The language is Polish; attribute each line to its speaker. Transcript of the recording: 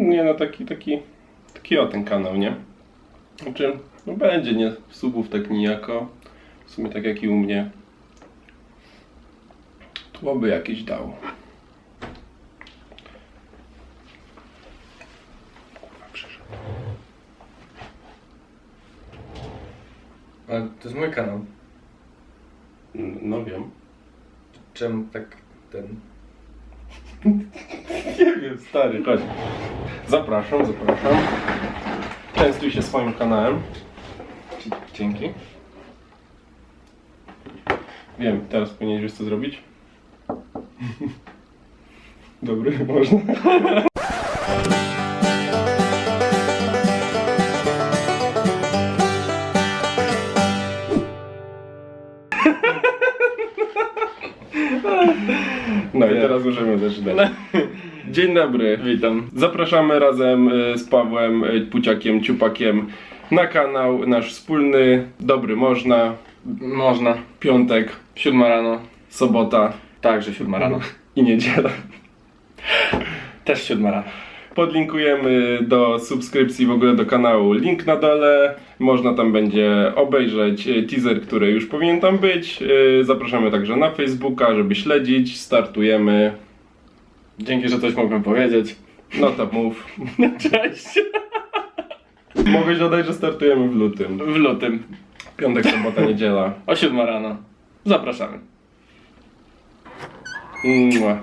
Speaker 1: Nie no, taki, taki, taki o ten kanał, nie? Znaczy, no będzie, nie? Subów tak nijako. W sumie tak jak i u mnie. Tło by jakieś dał. Kurwa, przyszedł.
Speaker 2: Ale to jest mój kanał.
Speaker 1: No wiem.
Speaker 2: Czemu tak ten...
Speaker 1: Nie wiem, stary, chodź. Zapraszam, zapraszam. Częstuj się swoim kanałem.
Speaker 2: Dzięki.
Speaker 1: Wiem, teraz powinieneś wiesz co zrobić? Dobry, można. No i teraz możemy zaczynać. Dzień dobry.
Speaker 2: Witam.
Speaker 1: Zapraszamy razem y, z Pawłem y, Puciakiem, Ciupakiem na kanał nasz wspólny Dobry Można.
Speaker 2: Można.
Speaker 1: Piątek,
Speaker 2: Siódma rano.
Speaker 1: sobota
Speaker 2: Także siódma rano.
Speaker 1: i niedziela.
Speaker 2: Też siódma rano.
Speaker 1: Podlinkujemy do subskrypcji w ogóle do kanału link na dole. Można tam będzie obejrzeć y, teaser, który już powinien tam być. Zapraszamy także na Facebooka, żeby śledzić. Startujemy.
Speaker 2: Dzięki, że coś mogłem powiedzieć.
Speaker 1: No to mów.
Speaker 2: Cześć.
Speaker 1: Mogę dodać, że startujemy w lutym.
Speaker 2: W lutym.
Speaker 1: Piątek, sobota, niedziela.
Speaker 2: O siódma rano. Zapraszamy.
Speaker 1: Mua.